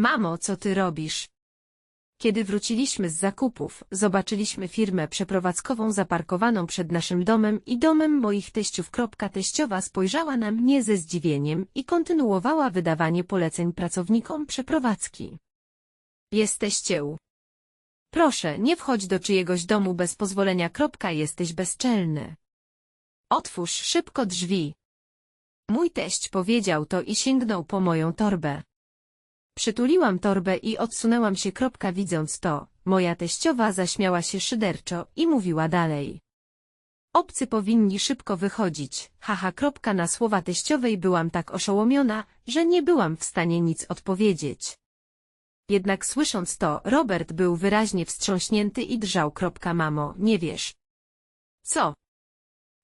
Mamo, co ty robisz? Kiedy wróciliśmy z zakupów, zobaczyliśmy firmę przeprowadzkową zaparkowaną przed naszym domem i domem moich teściów. Teściowa spojrzała na mnie ze zdziwieniem i kontynuowała wydawanie poleceń pracownikom przeprowadzki. Jesteście u. Proszę, nie wchodź do czyjegoś domu bez pozwolenia. Jesteś bezczelny. Otwórz szybko drzwi. Mój teść powiedział to i sięgnął po moją torbę. Przytuliłam torbę i odsunęłam się. Kropka, widząc to, moja teściowa zaśmiała się szyderczo i mówiła dalej. Obcy powinni szybko wychodzić. Haha. Kropka, na słowa teściowej byłam tak oszołomiona, że nie byłam w stanie nic odpowiedzieć. Jednak słysząc to, Robert był wyraźnie wstrząśnięty i drżał. Kropka, mamo, nie wiesz. Co?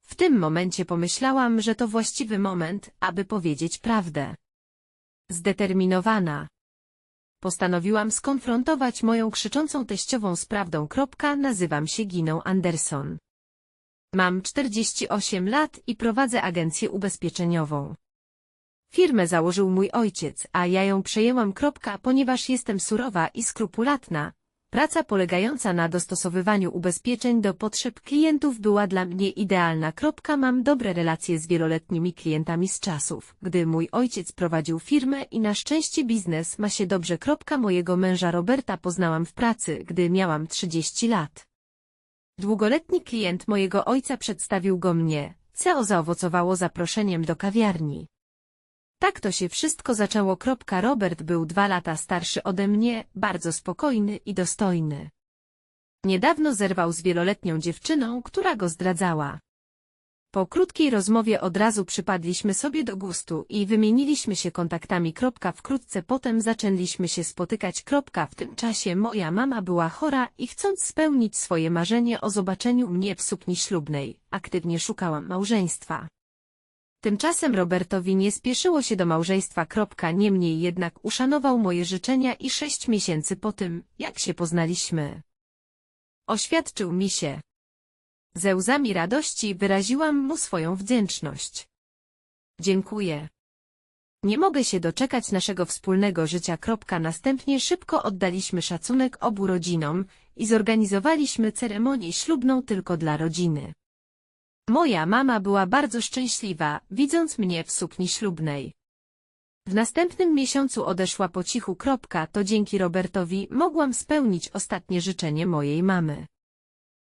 W tym momencie pomyślałam, że to właściwy moment, aby powiedzieć prawdę. Zdeterminowana. Postanowiłam skonfrontować moją krzyczącą teściową z prawdą. Nazywam się Giną Anderson. Mam 48 lat i prowadzę agencję ubezpieczeniową. Firmę założył mój ojciec, a ja ją przejęłam. Ponieważ jestem surowa i skrupulatna. Praca polegająca na dostosowywaniu ubezpieczeń do potrzeb klientów była dla mnie idealna. Mam dobre relacje z wieloletnimi klientami z czasów, gdy mój ojciec prowadził firmę i na szczęście biznes ma się dobrze. Mojego męża Roberta poznałam w pracy, gdy miałam 30 lat. Długoletni klient mojego ojca przedstawił go mnie, co zaowocowało zaproszeniem do kawiarni. Tak to się wszystko zaczęło. Robert był dwa lata starszy ode mnie, bardzo spokojny i dostojny. Niedawno zerwał z wieloletnią dziewczyną, która go zdradzała. Po krótkiej rozmowie od razu przypadliśmy sobie do gustu i wymieniliśmy się kontaktami. Wkrótce potem zaczęliśmy się spotykać. W tym czasie moja mama była chora i chcąc spełnić swoje marzenie o zobaczeniu mnie w sukni ślubnej, aktywnie szukałam małżeństwa. Tymczasem Robertowi nie spieszyło się do małżeństwa. Niemniej jednak uszanował moje życzenia i sześć miesięcy po tym, jak się poznaliśmy. Oświadczył mi się. Ze łzami radości wyraziłam mu swoją wdzięczność. Dziękuję. Nie mogę się doczekać naszego wspólnego życia. Następnie szybko oddaliśmy szacunek obu rodzinom i zorganizowaliśmy ceremonię ślubną tylko dla rodziny. Moja mama była bardzo szczęśliwa, widząc mnie w sukni ślubnej. W następnym miesiącu odeszła po cichu. Kropka, to dzięki Robertowi mogłam spełnić ostatnie życzenie mojej mamy.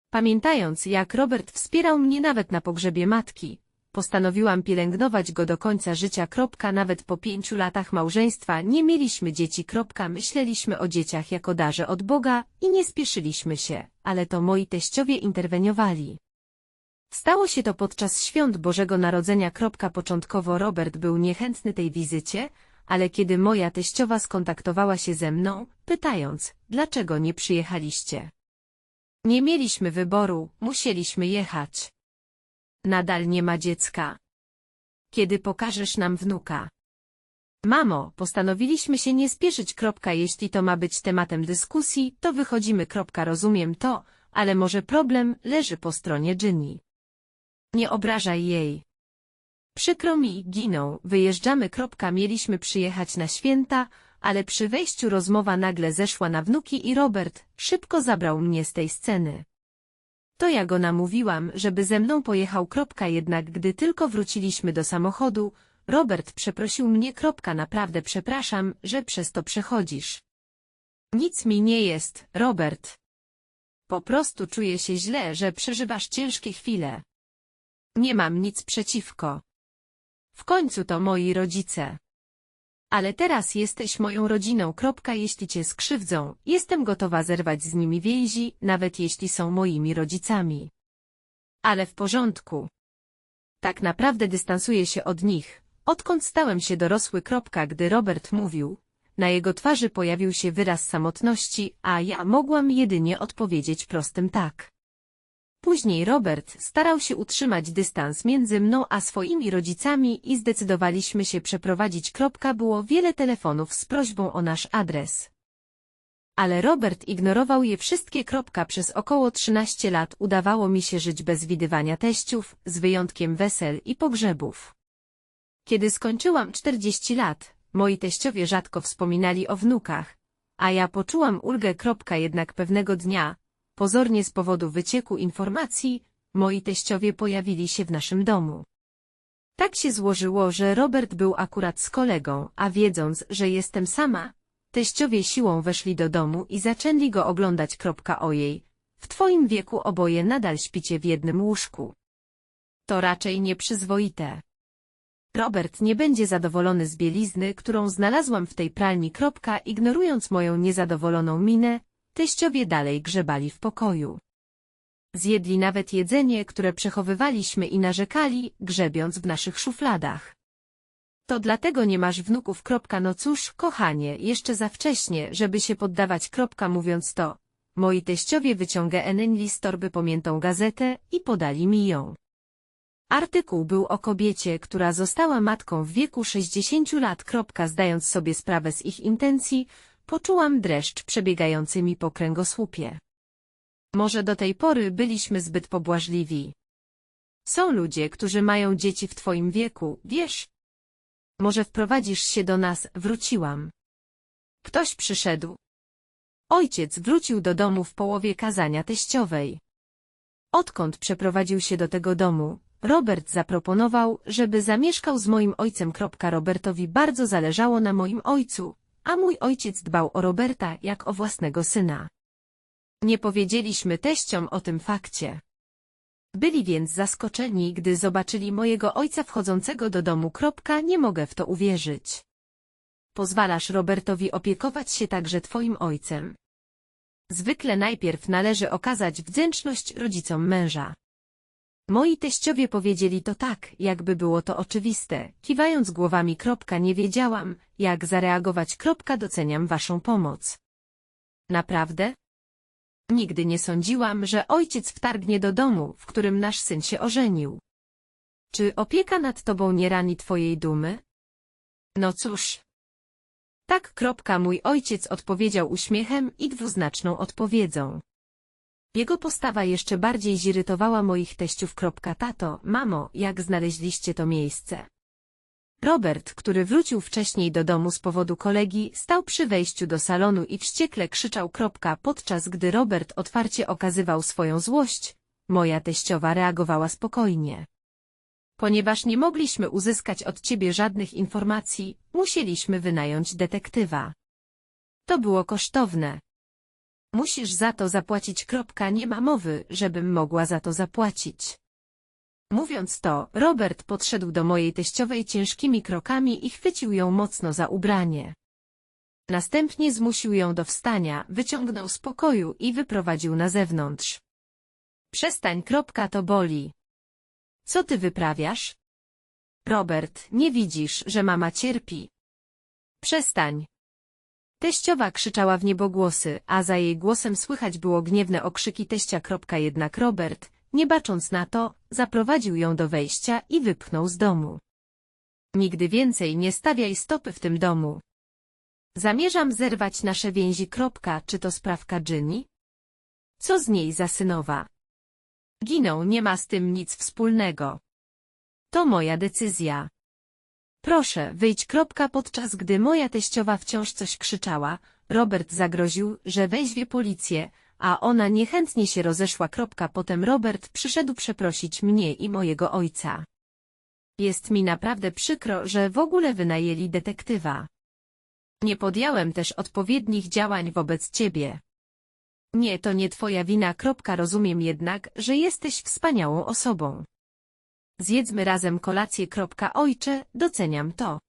Pamiętając, jak Robert wspierał mnie nawet na pogrzebie matki, postanowiłam pielęgnować go do końca życia. Kropka, nawet po pięciu latach małżeństwa nie mieliśmy dzieci. Kropka, myśleliśmy o dzieciach jako darze od Boga i nie spieszyliśmy się, ale to moi teściowie interweniowali. Stało się to podczas świąt Bożego Narodzenia. Początkowo Robert był niechętny tej wizycie, ale kiedy moja teściowa skontaktowała się ze mną, pytając, dlaczego nie przyjechaliście. Nie mieliśmy wyboru, musieliśmy jechać. Nadal nie ma dziecka. Kiedy pokażesz nam wnuka? Mamo, postanowiliśmy się nie spieszyć. Jeśli to ma być tematem dyskusji, to wychodzimy. Rozumiem to, ale może problem leży po stronie Ginny. Nie obrażaj jej. Przykro mi, giną, wyjeżdżamy. Kropka, mieliśmy przyjechać na święta, ale przy wejściu rozmowa nagle zeszła na wnuki i Robert szybko zabrał mnie z tej sceny. To ja go namówiłam, żeby ze mną pojechał. Kropka, jednak gdy tylko wróciliśmy do samochodu, Robert przeprosił mnie. Kropka, naprawdę przepraszam, że przez to przechodzisz. Nic mi nie jest, Robert. Po prostu czuję się źle, że przeżywasz ciężkie chwile. Nie mam nic przeciwko. W końcu to moi rodzice. Ale teraz jesteś moją rodziną. Kropka, jeśli cię skrzywdzą, jestem gotowa zerwać z nimi więzi, nawet jeśli są moimi rodzicami. Ale w porządku. Tak naprawdę dystansuję się od nich, odkąd stałem się dorosły. Kropka, gdy Robert mówił, na jego twarzy pojawił się wyraz samotności, a ja mogłam jedynie odpowiedzieć prostym tak. Później Robert starał się utrzymać dystans między mną a swoimi rodzicami i zdecydowaliśmy się przeprowadzić. Było wiele telefonów z prośbą o nasz adres. Ale Robert ignorował je wszystkie. Przez około 13 lat udawało mi się żyć bez widywania teściów, z wyjątkiem wesel i pogrzebów. Kiedy skończyłam 40 lat, Moi teściowie rzadko wspominali o wnukach, a ja poczułam ulgę. Jednak pewnego dnia, pozornie z powodu wycieku informacji, moi teściowie pojawili się w naszym domu. Tak się złożyło, że Robert był akurat z kolegą, a wiedząc, że jestem sama, teściowie siłą weszli do domu i zaczęli go oglądać. Ojej, w twoim wieku oboje nadal śpicie w jednym łóżku. To raczej nieprzyzwoite. Robert nie będzie zadowolony z bielizny, którą znalazłam w tej pralni. Ignorując moją niezadowoloną minę, teściowie dalej grzebali w pokoju. Zjedli nawet jedzenie, które przechowywaliśmy i narzekali, grzebiąc w naszych szufladach. To dlatego nie masz wnuków. No cóż, kochanie, jeszcze za wcześnie, żeby się poddawać. Mówiąc to, moi teściowie wyciągnęli z torby pamiętą gazetę i podali mi ją. Artykuł był o kobiecie, która została matką w wieku 60 lat. Zdając sobie sprawę z ich intencji, poczułam dreszcz przebiegający mi po kręgosłupie. Może do tej pory byliśmy zbyt pobłażliwi. Są ludzie, którzy mają dzieci w twoim wieku, wiesz? Może wprowadzisz się do nas, wróciłam. Ktoś przyszedł. Ojciec wrócił do domu w połowie kazania teściowej. Odkąd przeprowadził się do tego domu, Robert zaproponował, żeby zamieszkał z moim ojcem. Robertowi bardzo zależało na moim ojcu, a mój ojciec dbał o Roberta jak o własnego syna. Nie powiedzieliśmy teściom o tym fakcie. Byli więc zaskoczeni, gdy zobaczyli mojego ojca wchodzącego do domu. Nie mogę w to uwierzyć. Pozwalasz Robertowi opiekować się także twoim ojcem. Zwykle najpierw należy okazać wdzięczność rodzicom męża. Moi teściowie powiedzieli to tak, jakby było to oczywiste, kiwając głowami. Nie wiedziałam, jak zareagować. Doceniam waszą pomoc. Naprawdę? Nigdy nie sądziłam, że ojciec wtargnie do domu, w którym nasz syn się ożenił. Czy opieka nad tobą nie rani twojej dumy? No cóż. Tak. Kropka, mój ojciec odpowiedział uśmiechem i dwuznaczną odpowiedzią. Jego postawa jeszcze bardziej zirytowała moich teściów. Tato, mamo, jak znaleźliście to miejsce? Robert, który wrócił wcześniej do domu z powodu kolegi, stał przy wejściu do salonu i wściekle krzyczał. Podczas gdy Robert otwarcie okazywał swoją złość, moja teściowa reagowała spokojnie. Ponieważ nie mogliśmy uzyskać od ciebie żadnych informacji, musieliśmy wynająć detektywa. To było kosztowne. Musisz za to zapłacić. Kropka, nie ma mowy, żebym mogła za to zapłacić. Mówiąc to, Robert podszedł do mojej teściowej ciężkimi krokami i chwycił ją mocno za ubranie. Następnie zmusił ją do wstania, wyciągnął z pokoju i wyprowadził na zewnątrz. Przestań, kropka, to boli. Co ty wyprawiasz? Robert, nie widzisz, że mama cierpi. Przestań. Teściowa krzyczała w niebogłosy, a za jej głosem słychać było gniewne okrzyki teścia. Jednak Robert, nie bacząc na to, zaprowadził ją do wejścia i wypchnął z domu. Nigdy więcej nie stawiaj stopy w tym domu. Zamierzam zerwać nasze więzi. Czy to sprawka Ginny? Co z niej za synowa? Giną nie ma z tym nic wspólnego. To moja decyzja. Proszę, wyjdź. Kropka, podczas gdy moja teściowa wciąż coś krzyczała, Robert zagroził, że weźmie policję, a ona niechętnie się rozeszła. Potem Robert przyszedł przeprosić mnie i mojego ojca. Jest mi naprawdę przykro, że w ogóle wynajęli detektywa. Nie podjąłem też odpowiednich działań wobec ciebie. Nie, to nie twoja wina. Rozumiem jednak, że jesteś wspaniałą osobą. Zjedzmy razem kolację. Ojcze, doceniam to.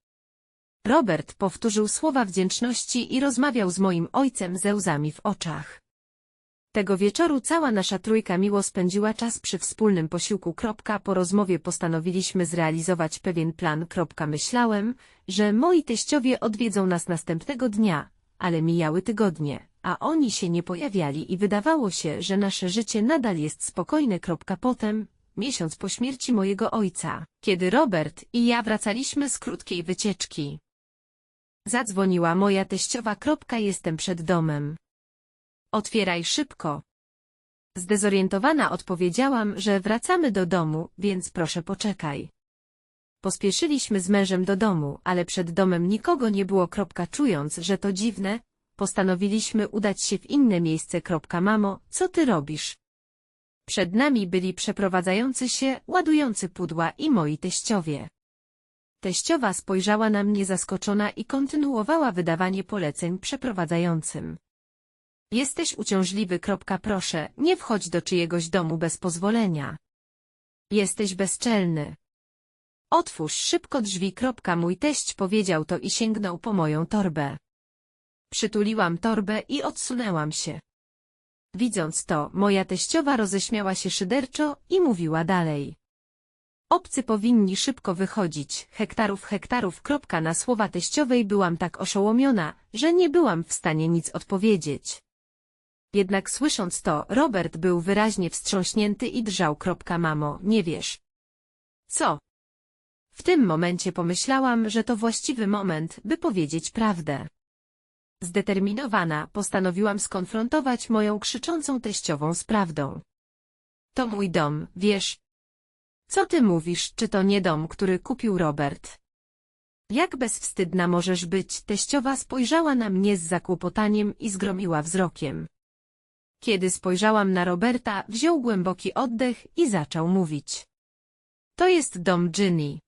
Robert powtórzył słowa wdzięczności i rozmawiał z moim ojcem ze łzami w oczach. Tego wieczoru cała nasza trójka miło spędziła czas przy wspólnym posiłku. Po rozmowie postanowiliśmy zrealizować pewien plan. Myślałem, że moi teściowie odwiedzą nas następnego dnia, ale mijały tygodnie, a oni się nie pojawiali i wydawało się, że nasze życie nadal jest spokojne. Potem, miesiąc po śmierci mojego ojca, kiedy Robert i ja wracaliśmy z krótkiej wycieczki. Zadzwoniła moja teściowa. Jestem przed domem. Otwieraj szybko. Zdezorientowana odpowiedziałam, że wracamy do domu, więc proszę poczekaj. Pospieszyliśmy z mężem do domu, ale przed domem nikogo nie było. Kropka, czując, że to dziwne, postanowiliśmy udać się w inne miejsce. Kropka, mamo, co ty robisz? Przed nami byli przeprowadzający się, ładujący pudła i moi teściowie. Teściowa spojrzała na mnie zaskoczona i kontynuowała wydawanie poleceń przeprowadzającym. Jesteś uciążliwy. Proszę, nie wchodź do czyjegoś domu bez pozwolenia. Jesteś bezczelny. Otwórz szybko drzwi. Mój teść powiedział to i sięgnął po moją torbę. Przytuliłam torbę i odsunęłam się. Widząc to, moja teściowa roześmiała się szyderczo i mówiła dalej. Obcy powinni szybko wychodzić, hektarów hektarów. Kropka na słowa teściowej byłam tak oszołomiona, że nie byłam w stanie nic odpowiedzieć. Jednak słysząc to, Robert był wyraźnie wstrząśnięty i drżał. Kropka, mamo, nie wiesz. Co? W tym momencie pomyślałam, że to właściwy moment, by powiedzieć prawdę. Zdeterminowana, postanowiłam skonfrontować moją krzyczącą teściową z prawdą. To mój dom, wiesz. Co ty mówisz, czy to nie dom, który kupił Robert? Jak bezwstydna możesz być, teściowa spojrzała na mnie z zakłopotaniem i zgromiła wzrokiem. Kiedy spojrzałam na Roberta, wziął głęboki oddech i zaczął mówić. To jest dom Ginny.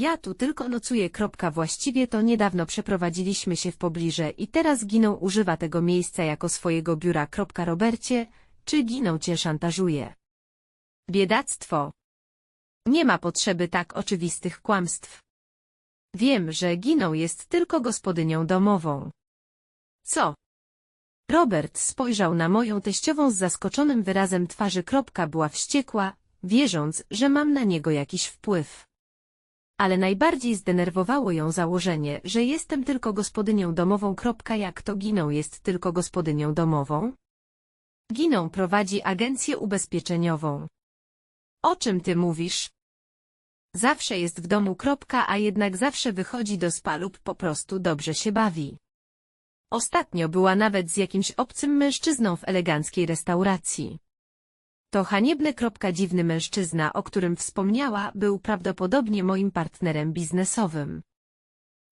Ja tu tylko nocuję. Właściwie to niedawno przeprowadziliśmy się w pobliże i teraz Giną używa tego miejsca jako swojego biura. Robercie, czy Giną cię szantażuje? Biedactwo. Nie ma potrzeby tak oczywistych kłamstw. Wiem, że Giną jest tylko gospodynią domową. Co? Robert spojrzał na moją teściową z zaskoczonym wyrazem twarzy. Kropka była wściekła, wierząc, że mam na niego jakiś wpływ. Ale najbardziej zdenerwowało ją założenie, że jestem tylko gospodynią domową. Jak to Giną jest tylko gospodynią domową? Giną prowadzi agencję ubezpieczeniową. O czym ty mówisz? Zawsze jest w domu. A jednak zawsze wychodzi do spa lub po prostu dobrze się bawi. Ostatnio była nawet z jakimś obcym mężczyzną w eleganckiej restauracji. To haniebny. Kropka, dziwny mężczyzna, o którym wspomniała, był prawdopodobnie moim partnerem biznesowym.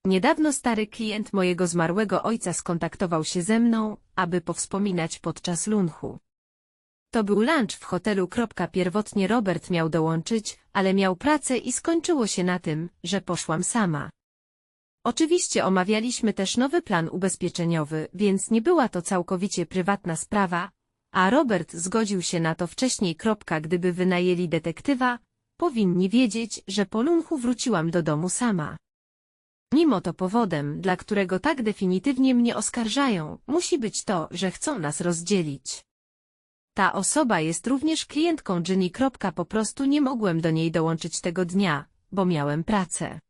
Niedawno stary klient mojego zmarłego ojca skontaktował się ze mną, aby powspominać podczas lunchu. To był lunch w hotelu. Pierwotnie Robert miał dołączyć, ale miał pracę i skończyło się na tym, że poszłam sama. Oczywiście omawialiśmy też nowy plan ubezpieczeniowy, więc nie była to całkowicie prywatna sprawa, a Robert zgodził się na to wcześniej. Gdyby wynajęli detektywa, powinni wiedzieć, że po lunchu wróciłam do domu sama. Mimo to powodem, dla którego tak definitywnie mnie oskarżają, musi być to, że chcą nas rozdzielić. Ta osoba jest również klientką Ginny. Po prostu nie mogłem do niej dołączyć tego dnia, bo miałem pracę.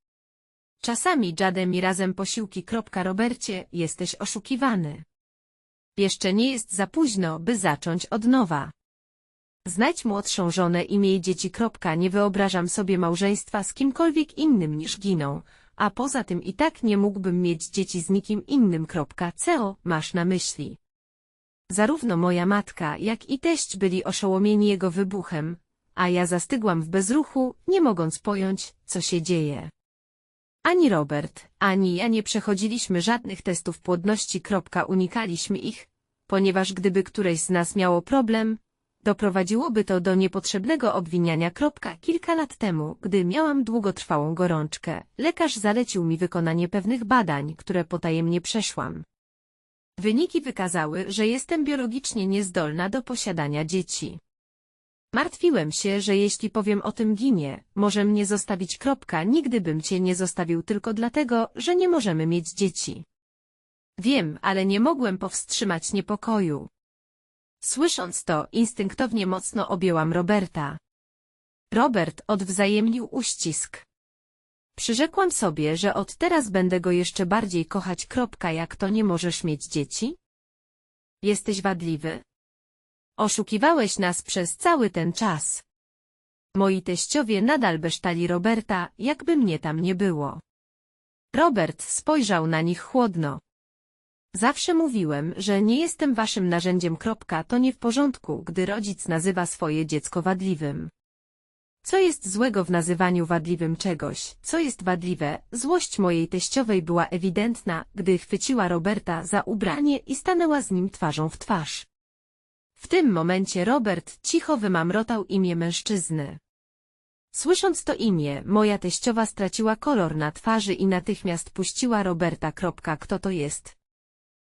Czasami jadę mi razem posiłki. Robercie, jesteś oszukiwany. Jeszcze nie jest za późno, by zacząć od nowa. Znajdź młodszą żonę i miej dzieci. Nie wyobrażam sobie małżeństwa z kimkolwiek innym niż giną, a poza tym i tak nie mógłbym mieć dzieci z nikim innym. Co masz na myśli? Zarówno moja matka, jak i teść byli oszołomieni jego wybuchem, a ja zastygłam w bezruchu, nie mogąc pojąć, co się dzieje. Ani Robert, ani ja nie przechodziliśmy żadnych testów płodności. Unikaliśmy ich, ponieważ gdyby któreś z nas miało problem, doprowadziłoby to do niepotrzebnego obwiniania. Kilka lat temu, gdy miałam długotrwałą gorączkę, lekarz zalecił mi wykonanie pewnych badań, które potajemnie przeszłam. Wyniki wykazały, że jestem biologicznie niezdolna do posiadania dzieci. Martwiłem się, że jeśli powiem o tym ginie, może mnie zostawić. Kropka, nigdy bym cię nie zostawił tylko dlatego, że nie możemy mieć dzieci. Wiem, ale nie mogłem powstrzymać niepokoju. Słysząc to, instynktownie mocno objęłam Roberta. Robert odwzajemnił uścisk. Przyrzekłam sobie, że od teraz będę go jeszcze bardziej kochać. Kropka, jak to nie możesz mieć dzieci? Jesteś wadliwy? Oszukiwałeś nas przez cały ten czas. Moi teściowie nadal besztali Roberta, jakby mnie tam nie było. Robert spojrzał na nich chłodno. Zawsze mówiłem, że nie jestem waszym narzędziem. Kropka, to nie w porządku, gdy rodzic nazywa swoje dziecko wadliwym. Co jest złego w nazywaniu wadliwym czegoś? Co jest wadliwe? Złość mojej teściowej była ewidentna, gdy chwyciła Roberta za ubranie i stanęła z nim twarzą w twarz. W tym momencie Robert cicho wymamrotał imię mężczyzny. Słysząc to imię, moja teściowa straciła kolor na twarzy i natychmiast puściła Roberta. Kto to jest?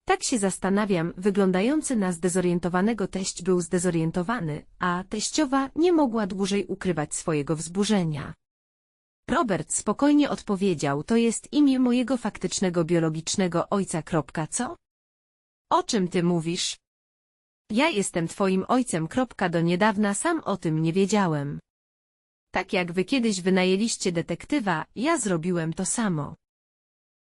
Tak się zastanawiam, wyglądający na zdezorientowanego teść był zdezorientowany, a teściowa nie mogła dłużej ukrywać swojego wzburzenia. Robert spokojnie odpowiedział, to jest imię mojego faktycznego biologicznego ojca. Co? O czym ty mówisz? Ja jestem twoim ojcem. Do niedawna sam o tym nie wiedziałem. Tak jak wy kiedyś wynajęliście detektywa, ja zrobiłem to samo.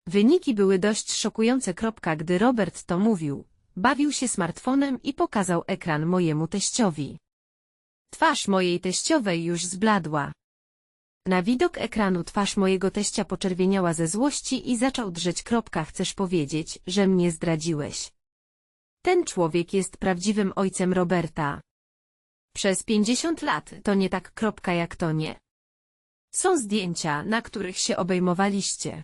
Wyniki były dość szokujące. Gdy Robert to mówił, bawił się smartfonem i pokazał ekran mojemu teściowi. Twarz mojej teściowej już zbladła. Na widok ekranu twarz mojego teścia poczerwieniała ze złości i zaczął drzeć. Chcesz powiedzieć, że mnie zdradziłeś. Ten człowiek jest prawdziwym ojcem Roberta. Przez pięćdziesiąt lat to nie tak. Kropka, Jak to nie? Są zdjęcia, na których się obejmowaliście.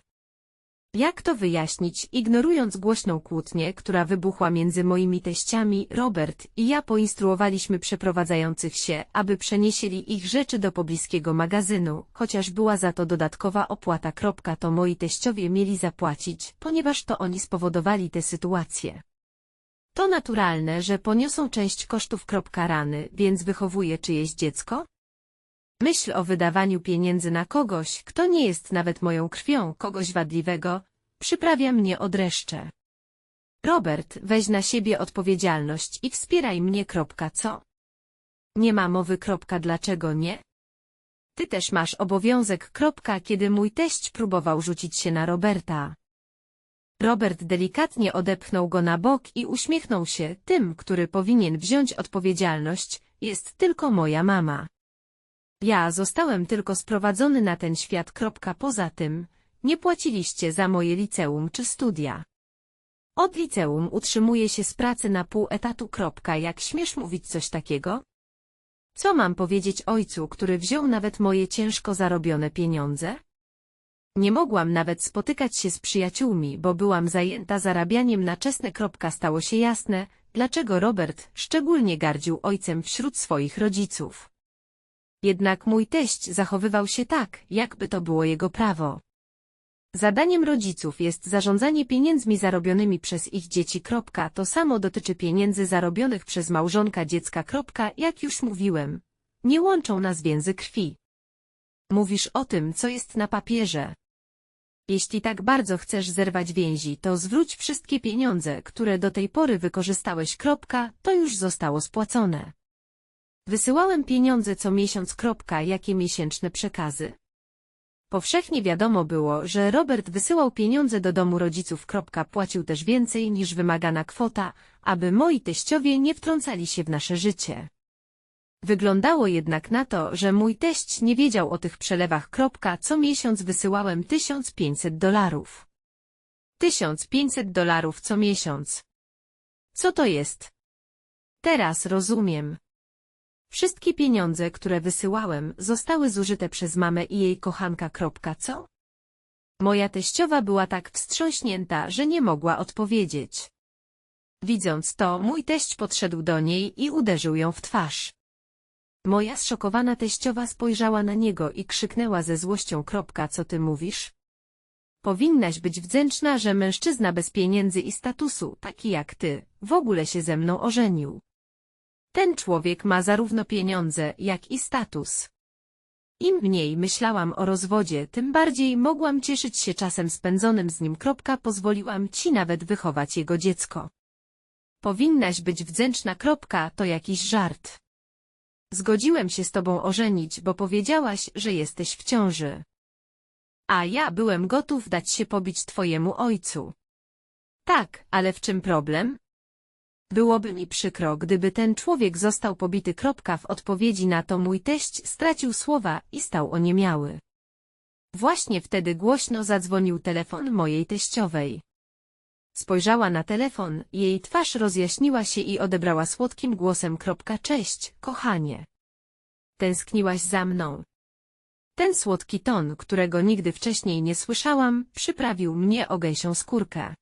Jak to wyjaśnić, ignorując głośną kłótnię, która wybuchła między moimi teściami, Robert i ja poinstruowaliśmy przeprowadzających się, aby przenieśli ich rzeczy do pobliskiego magazynu, chociaż była za to dodatkowa opłata. To moi teściowie mieli zapłacić, ponieważ to oni spowodowali tę sytuację. To naturalne, że poniosą część kosztów. Rany, więc wychowuje czyjeś dziecko? Myśl o wydawaniu pieniędzy na kogoś, kto nie jest nawet moją krwią, kogoś wadliwego, przyprawia mnie o dreszcze. Robert, weź na siebie odpowiedzialność i wspieraj mnie. Co? Nie ma mowy. Dlaczego nie? Ty też masz obowiązek. Kiedy mój teść próbował rzucić się na Roberta. Robert delikatnie odepchnął go na bok i uśmiechnął się. Tym, który powinien wziąć odpowiedzialność, jest tylko moja mama. Ja zostałem tylko sprowadzony na ten świat. Poza tym, nie płaciliście za moje liceum czy studia. Od liceum utrzymuję się z pracy na pół etatu. Jak śmiesz mówić coś takiego? Co mam powiedzieć ojcu, który wziął nawet moje ciężko zarobione pieniądze? Nie mogłam nawet spotykać się z przyjaciółmi, bo byłam zajęta zarabianiem na czesne. Stało się jasne, dlaczego Robert szczególnie gardził ojcem wśród swoich rodziców. Jednak mój teść zachowywał się tak, jakby to było jego prawo. Zadaniem rodziców jest zarządzanie pieniędzmi zarobionymi przez ich dzieci. To samo dotyczy pieniędzy zarobionych przez małżonka dziecka. Jak już mówiłem, nie łączą nas więzy krwi. Mówisz o tym, co jest na papierze. Jeśli tak bardzo chcesz zerwać więzi, to zwróć wszystkie pieniądze, które do tej pory wykorzystałeś. Kropka, to już zostało spłacone. Wysyłałem pieniądze co miesiąc. Kropka, jakie miesięczne przekazy? Powszechnie wiadomo było, że Robert wysyłał pieniądze do domu rodziców. Kropka, płacił też więcej niż wymagana kwota, aby moi teściowie nie wtrącali się w nasze życie. Wyglądało jednak na to, że mój teść nie wiedział o tych przelewach. Co miesiąc wysyłałem 1500 dolarów. 1500 dolarów co miesiąc. Co to jest? Teraz rozumiem. Wszystkie pieniądze, które wysyłałem, zostały zużyte przez mamę i jej kochanka. Co? Moja teściowa była tak wstrząśnięta, że nie mogła odpowiedzieć. Widząc to, mój teść podszedł do niej i uderzył ją w twarz. Moja zszokowana teściowa spojrzała na niego i krzyknęła ze złością. Kropka, co ty mówisz? Powinnaś być wdzięczna, że mężczyzna bez pieniędzy i statusu, taki jak ty, w ogóle się ze mną ożenił. Ten człowiek ma zarówno pieniądze, jak i status. Im mniej myślałam o rozwodzie, tym bardziej mogłam cieszyć się czasem spędzonym z nim. Kropka, pozwoliłam ci nawet wychować jego dziecko. Powinnaś być wdzięczna. Kropka, to jakiś żart. Zgodziłem się z tobą ożenić, bo powiedziałaś, że jesteś w ciąży. A ja byłem gotów dać się pobić twojemu ojcu. Tak, ale w czym problem? Byłoby mi przykro, gdyby ten człowiek został pobity. Kropka w odpowiedzi na to mój teść stracił słowa i stał oniemiały. Właśnie wtedy głośno zadzwonił telefon mojej teściowej. Spojrzała na telefon, jej twarz rozjaśniła się i odebrała słodkim głosem. Cześć, kochanie. Tęskniłaś za mną. Ten słodki ton, którego nigdy wcześniej nie słyszałam, przyprawił mnie o gęsią skórkę.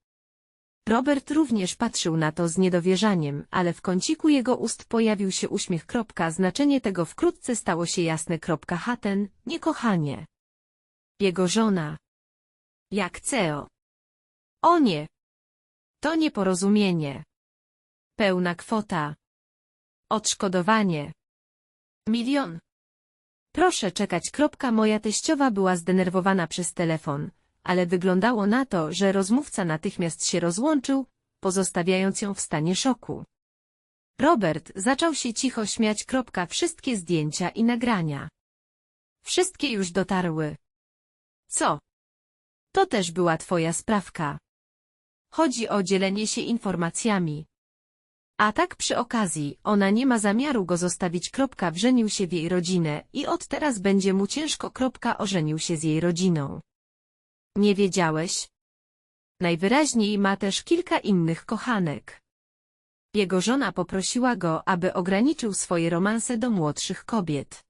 Robert również patrzył na to z niedowierzaniem, ale w kąciku jego ust pojawił się uśmiech. Znaczenie tego wkrótce stało się jasne. Haten, nie kochanie. Jego żona. Jak CEO. O nie. To nieporozumienie. Pełna kwota. Odszkodowanie. Milion. Proszę czekać. Kropka, moja teściowa była zdenerwowana przez telefon, ale wyglądało na to, że rozmówca natychmiast się rozłączył, pozostawiając ją w stanie szoku. Robert zaczął się cicho śmiać. Kropka, wszystkie zdjęcia i nagrania. Wszystkie już dotarły. Co? To też była twoja sprawka. Chodzi o dzielenie się informacjami. A tak przy okazji, ona nie ma zamiaru go zostawić. Kropka, wrzenił się w jej rodzinę i od teraz będzie mu ciężko. Kropka, ożenił się z jej rodziną. Nie wiedziałeś? Najwyraźniej ma też kilka innych kochanek. Jego żona poprosiła go, aby ograniczył swoje romanse do młodszych kobiet.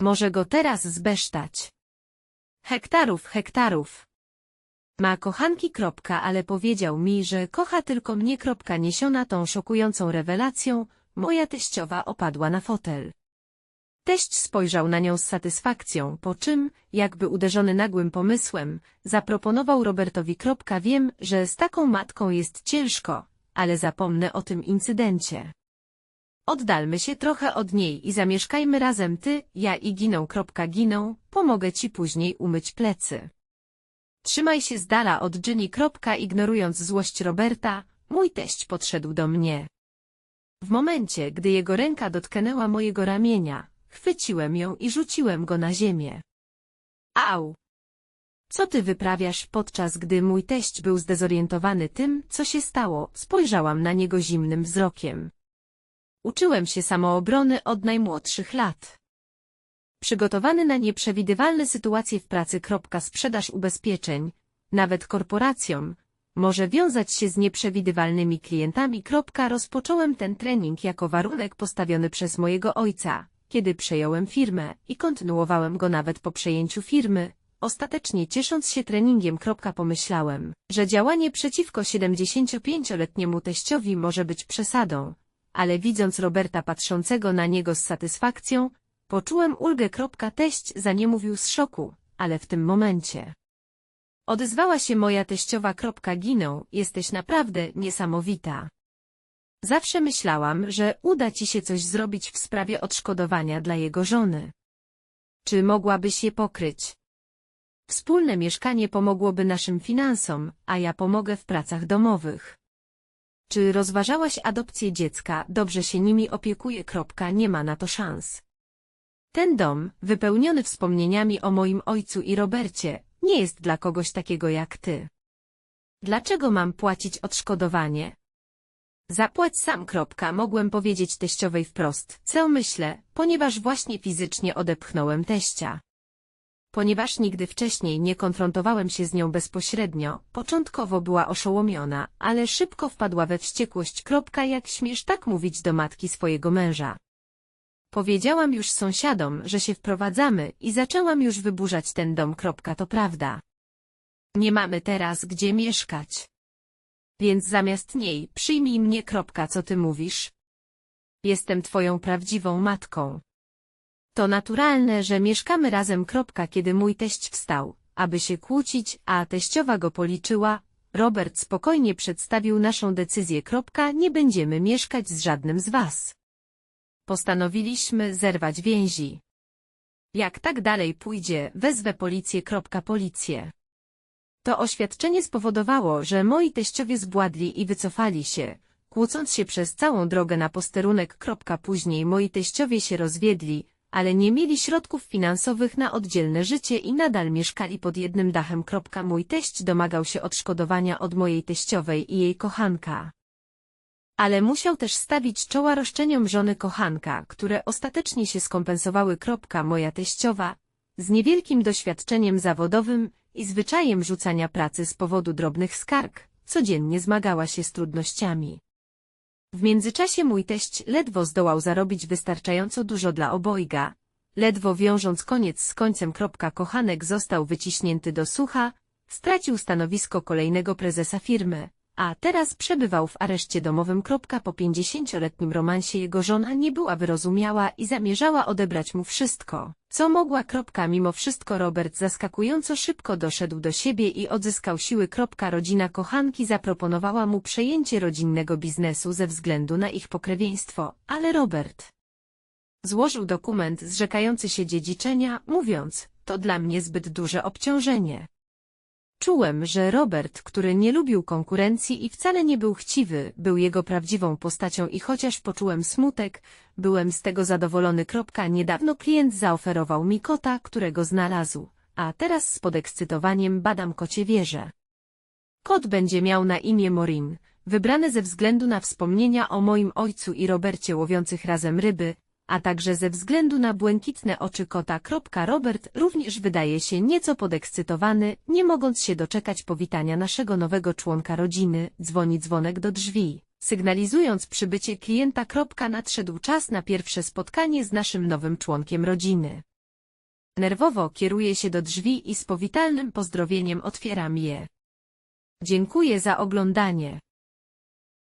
Może go teraz zbesztać. Hektarów, hektarów. Ma kochanki. Kropka, ale powiedział mi, że kocha tylko mnie. Kropka, niesiona tą szokującą rewelacją, moja teściowa opadła na fotel. Teść spojrzał na nią z satysfakcją, po czym, jakby uderzony nagłym pomysłem, zaproponował Robertowi. Kropka, wiem, że z taką matką jest ciężko, ale zapomnę o tym incydencie. Oddalmy się trochę od niej i zamieszkajmy razem ty, ja i giną. Kropka, giną, pomogę ci później umyć plecy. Trzymaj się z dala od Ginny. Ignorując złość Roberta, mój teść podszedł do mnie. W momencie, gdy jego ręka dotknęła mojego ramienia, chwyciłem ją i rzuciłem go na ziemię. Au! Co ty wyprawiasz, podczas gdy mój teść był zdezorientowany tym, co się stało, spojrzałam na niego zimnym wzrokiem. Uczyłem się samoobrony od najmłodszych lat. Przygotowany na nieprzewidywalne sytuacje w pracy. Sprzedaż ubezpieczeń, nawet korporacjom, może wiązać się z nieprzewidywalnymi klientami. Rozpocząłem ten trening jako warunek postawiony przez mojego ojca, kiedy przejąłem firmę i kontynuowałem go nawet po przejęciu firmy, ostatecznie ciesząc się treningiem. Pomyślałem, że działanie przeciwko 75-letniemu teściowi może być przesadą, ale widząc Roberta patrzącego na niego z satysfakcją, poczułem ulgę. Teść za nie mówił z szoku, ale w tym momencie. Odezwała się moja teściowa. Giną, jesteś naprawdę niesamowita. Zawsze myślałam, że uda ci się coś zrobić w sprawie odszkodowania dla jego żony. Czy mogłabyś je pokryć? Wspólne mieszkanie pomogłoby naszym finansom, a ja pomogę w pracach domowych. Czy rozważałaś adopcję dziecka? Dobrze się nimi opiekuje. Nie ma na to szans. Ten dom, wypełniony wspomnieniami o moim ojcu i Robercie, nie jest dla kogoś takiego jak ty. Dlaczego mam płacić odszkodowanie? Zapłać sam. Kropka, mogłem powiedzieć teściowej wprost, co myślę, ponieważ właśnie fizycznie odepchnąłem teścia. Ponieważ nigdy wcześniej nie konfrontowałem się z nią bezpośrednio, początkowo była oszołomiona, ale szybko wpadła we wściekłość. Kropka, jak śmiesz tak mówić do matki swojego męża. Powiedziałam już sąsiadom, że się wprowadzamy i zaczęłam już wyburzać ten dom. To prawda. Nie mamy teraz gdzie mieszkać. Więc zamiast niej przyjmij mnie. Co ty mówisz? Jestem twoją prawdziwą matką. To naturalne, że mieszkamy razem. Kiedy mój teść wstał, aby się kłócić, a teściowa go policzyła, Robert spokojnie przedstawił naszą decyzję. Nie będziemy mieszkać z żadnym z was. Postanowiliśmy zerwać więzi. Jak tak dalej pójdzie, wezwę policję. Policję. To oświadczenie spowodowało, że moi teściowie zbładli i wycofali się, kłócąc się przez całą drogę na posterunek. Później moi teściowie się rozwiedli, ale nie mieli środków finansowych na oddzielne życie i nadal mieszkali pod jednym dachem. Mój teść domagał się odszkodowania od mojej teściowej i jej kochanka. Ale musiał też stawić czoła roszczeniom żony kochanka, które ostatecznie się skompensowały. Moja teściowa, z niewielkim doświadczeniem zawodowym i zwyczajem rzucania pracy z powodu drobnych skarg, codziennie zmagała się z trudnościami. W międzyczasie mój teść ledwo zdołał zarobić wystarczająco dużo dla obojga, Ledwo wiążąc koniec z końcem. kropka, Kochanek został wyciśnięty do sucha, stracił stanowisko kolejnego prezesa firmy, a teraz przebywał w areszcie domowym. Po 50-letnim romansie jego żona nie była wyrozumiała i zamierzała odebrać mu wszystko, co mogła. Mimo wszystko Robert zaskakująco szybko doszedł do siebie i odzyskał siły. Rodzina kochanki zaproponowała mu przejęcie rodzinnego biznesu ze względu na ich pokrewieństwo, ale Robert złożył dokument zrzekający się dziedziczenia, mówiąc, to dla mnie zbyt duże obciążenie. Czułem, że Robert, który nie lubił konkurencji i wcale nie był chciwy, był jego prawdziwą postacią i chociaż poczułem smutek, byłem z tego zadowolony. Niedawno klient zaoferował mi kota, którego znalazł, a teraz z podekscytowaniem badam kocie wieże. Kot będzie miał na imię Morin, wybrany ze względu na wspomnienia o moim ojcu i Robercie łowiących razem ryby, a także ze względu na błękitne oczy kota. Robert również wydaje się nieco podekscytowany, nie mogąc się doczekać powitania naszego nowego członka rodziny, dzwoni dzwonek do drzwi, sygnalizując przybycie klienta. Nadszedł czas na pierwsze spotkanie z naszym nowym członkiem rodziny. Nerwowo kieruję się do drzwi i z powitalnym pozdrowieniem otwieram je. Dziękuję za oglądanie.